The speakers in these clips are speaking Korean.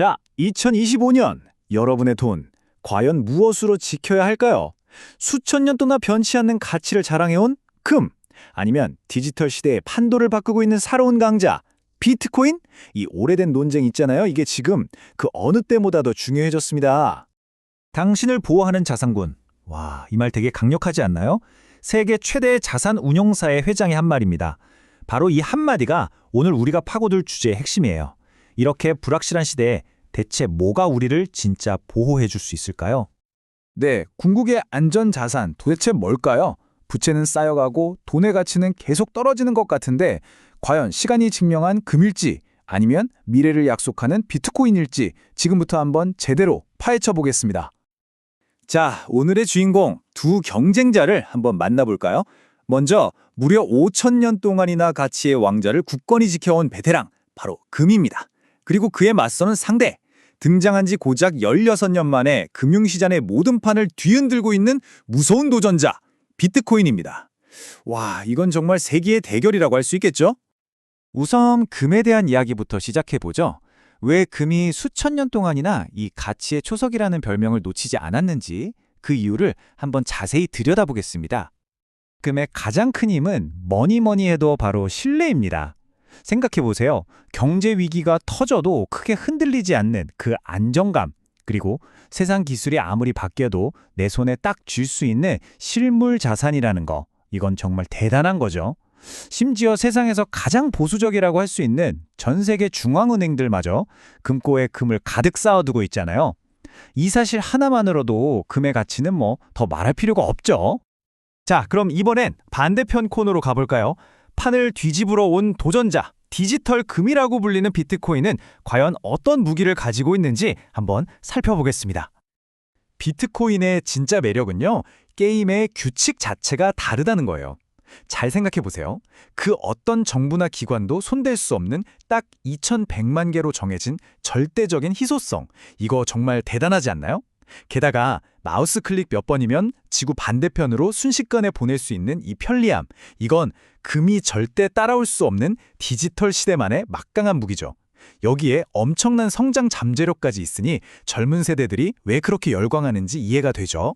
자, 2025년 여러분의 돈 과연 무엇으로 지켜야 할까요? 수천 년 동안 변치 않는 가치를 자랑해온 금 아니면 디지털 시대의 판도를 바꾸고 있는 새로운 강자 비트코인? 이 오래된 논쟁 있잖아요. 이게 지금 그 어느 때보다 더 중요해졌습니다. 당신을 보호하는 자산군. 와, 이 말 되게 강력하지 않나요? 세계 최대의 자산 운용사의 회장의 한 말입니다. 바로 이 한마디가 오늘 우리가 파고들 주제의 핵심이에요. 이렇게 불확실한 시대에 대체 뭐가 우리를 진짜 보호해 줄 수 있을까요? 네, 궁극의 안전 자산 도대체 뭘까요? 부채는 쌓여가고 돈의 가치는 계속 떨어지는 것 같은데 과연 시간이 증명한 금일지 아니면 미래를 약속하는 비트코인일지 지금부터 한번 제대로 파헤쳐 보겠습니다. 자, 오늘의 주인공 두 경쟁자를 한번 만나볼까요? 먼저 무려 5천 년 동안이나 가치의 왕자를 굳건히 지켜온 베테랑 바로 금입니다. 그리고 그에 맞서는 상대 등장한 지 고작 16년 만에 금융시장의 모든 판을 뒤흔들고 있는 무서운 도전자 비트코인입니다. 와, 이건 정말 세기의 대결이라고 할 수 있겠죠? 우선 금에 대한 이야기부터 시작해보죠. 왜 금이 수천 년 동안이나 이 가치의 초석이라는 별명을 놓치지 않았는지 그 이유를 한번 자세히 들여다보겠습니다. 금의 가장 큰 힘은 뭐니 뭐니 해도 바로 신뢰입니다. 생각해보세요. 경제 위기가 터져도 크게 흔들리지 않는 그 안정감, 그리고 세상 기술이 아무리 바뀌어도 내 손에 딱 쥘 수 있는 실물 자산이라는 거, 이건 정말 대단한 거죠. 심지어 세상에서 가장 보수적이라고 할 수 있는 전 세계 중앙은행들마저 금고에 금을 가득 쌓아두고 있잖아요. 이 사실 하나만으로도 금의 가치는 뭐 더 말할 필요가 없죠. 자, 그럼 이번엔 반대편 코너로 가볼까요? 판을 뒤집으러 온 도전자, 디지털 금이라고 불리는 비트코인은 과연 어떤 무기를 가지고 있는지 한번 살펴보겠습니다. 비트코인의 진짜 매력은요, 게임의 규칙 자체가 다르다는 거예요. 잘 생각해 보세요. 그 어떤 정부나 기관도 손댈 수 없는 딱 2100만 개로 정해진 절대적인 희소성. 이거 정말 대단하지 않나요? 게다가 마우스 클릭 몇 번이면 지구 반대편으로 순식간에 보낼 수 있는 이 편리함. 이건 금이 절대 따라올 수 없는 디지털 시대만의 막강한 무기죠. 여기에 엄청난 성장 잠재력까지 있으니 젊은 세대들이 왜 그렇게 열광하는지 이해가 되죠.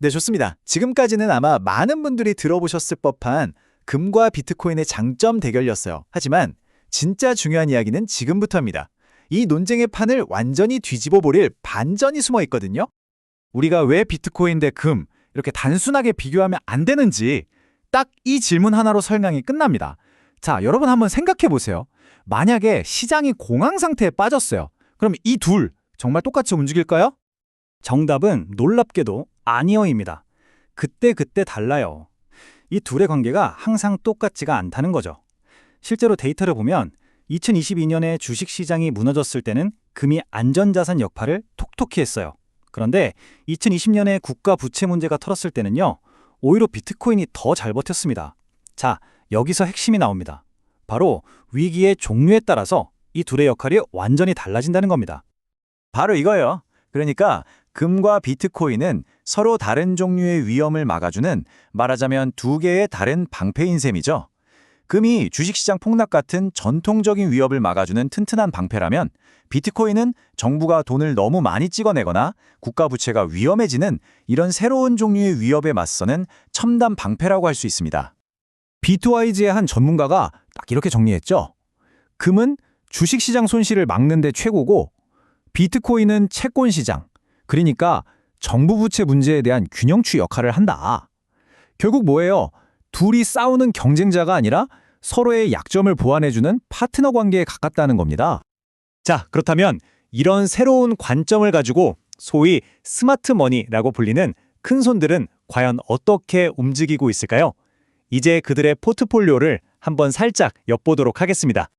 네, 좋습니다. 지금까지는 아마 많은 분들이 들어보셨을 법한 금과 비트코인의 장점 대결이었어요. 하지만 진짜 중요한 이야기는 지금부터입니다. 이 논쟁의 판을 완전히 뒤집어 버릴 반전이 숨어 있거든요. 우리가 왜 비트코인 대 금 이렇게 단순하게 비교하면 안 되는지 딱 이 질문 하나로 설명이 끝납니다. 자, 여러분 한번 생각해 보세요. 만약에 시장이 공황 상태에 빠졌어요. 그럼 이 둘 정말 똑같이 움직일까요? 정답은 놀랍게도 아니어입니다. 그때 그때 달라요. 이 둘의 관계가 항상 똑같지가 않다는 거죠. 실제로 데이터를 보면 2022년에 주식 시장이 무너졌을 때는 금이 안전자산 역할을 톡톡히 했어요. 그런데 2020년에 국가 부채 문제가 터졌을 때는요. 오히려 비트코인이 더 잘 버텼습니다. 자, 여기서 핵심이 나옵니다. 바로 위기의 종류에 따라서 이 둘의 역할이 완전히 달라진다는 겁니다. 바로 이거예요. 그러니까 금과 비트코인은 서로 다른 종류의 위험을 막아주는 말하자면 두 개의 다른 방패인 셈이죠. 금이 주식시장 폭락 같은 전통적인 위협을 막아주는 튼튼한 방패라면 비트코인은 정부가 돈을 너무 많이 찍어내거나 국가 부채가 위험해지는 이런 새로운 종류의 위협에 맞서는 첨단 방패라고 할 수 있습니다. 비트와이즈의 한 전문가가 딱 이렇게 정리했죠. 금은 주식시장 손실을 막는 데 최고고 비트코인은 채권 시장, 그러니까 정부 부채 문제에 대한 균형추 역할을 한다. 결국 뭐예요? 둘이 싸우는 경쟁자가 아니라 서로의 약점을 보완해주는 파트너 관계에 가깝다는 겁니다. 자, 그렇다면 이런 새로운 관점을 가지고 소위 스마트 머니라고 불리는 큰 손들은 과연 어떻게 움직이고 있을까요? 이제 그들의 포트폴리오를 한번 살짝 엿보도록 하겠습니다.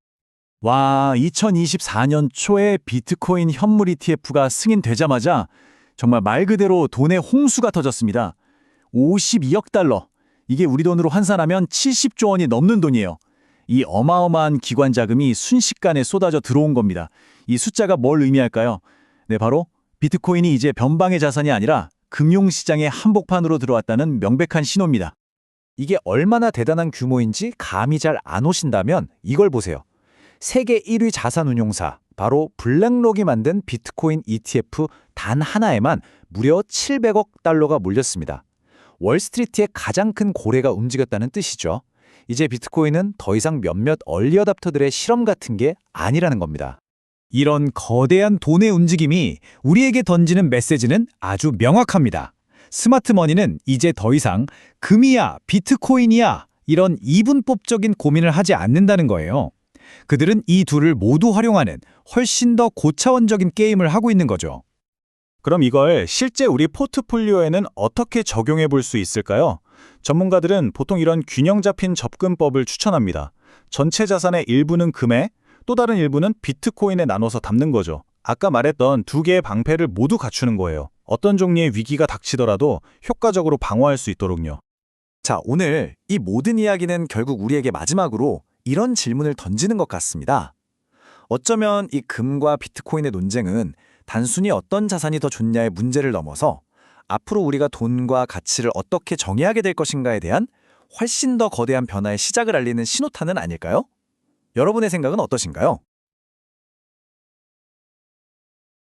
와, 2024년 초에 비트코인 현물 ETF가 승인되자마자 정말 말 그대로 돈의 홍수가 터졌습니다. 52억 달러. 이게 우리 돈으로 환산하면 70조 원이 넘는 돈이에요. 이 어마어마한 기관 자금이 순식간에 쏟아져 들어온 겁니다. 이 숫자가 뭘 의미할까요? 네, 바로 비트코인이 이제 변방의 자산이 아니라 금융시장의 한복판으로 들어왔다는 명백한 신호입니다. 이게 얼마나 대단한 규모인지 감이 잘 안 오신다면 이걸 보세요. 세계 1위 자산 운용사, 바로 블랙록이 만든 비트코인 ETF 단 하나에만 무려 700억 달러가 몰렸습니다. 월스트리트의 가장 큰 고래가 움직였다는 뜻이죠. 이제 비트코인은 더 이상 몇몇 얼리어답터들의 실험 같은 게 아니라는 겁니다. 이런 거대한 돈의 움직임이 우리에게 던지는 메시지는 아주 명확합니다. 스마트머니는 이제 더 이상 금이야, 비트코인이야 이런 이분법적인 고민을 하지 않는다는 거예요. 그들은 이 둘을 모두 활용하는 훨씬 더 고차원적인 게임을 하고 있는 거죠. 그럼 이걸 실제 우리 포트폴리오에는 어떻게 적용해 볼 수 있을까요? 전문가들은 보통 이런 균형 잡힌 접근법을 추천합니다. 전체 자산의 일부는 금에, 또 다른 일부는 비트코인에 나눠서 담는 거죠. 아까 말했던 두 개의 방패를 모두 갖추는 거예요. 어떤 종류의 위기가 닥치더라도 효과적으로 방어할 수 있도록요. 자, 오늘 이 모든 이야기는 결국 우리에게 마지막으로 이런 질문을 던지는 것 같습니다. 어쩌면 이 금과 비트코인의 논쟁은 단순히 어떤 자산이 더 좋냐의 문제를 넘어서 앞으로 우리가 돈과 가치를 어떻게 정의하게 될 것인가에 대한 훨씬 더 거대한 변화의 시작을 알리는 신호탄은 아닐까요? 여러분의 생각은 어떠신가요?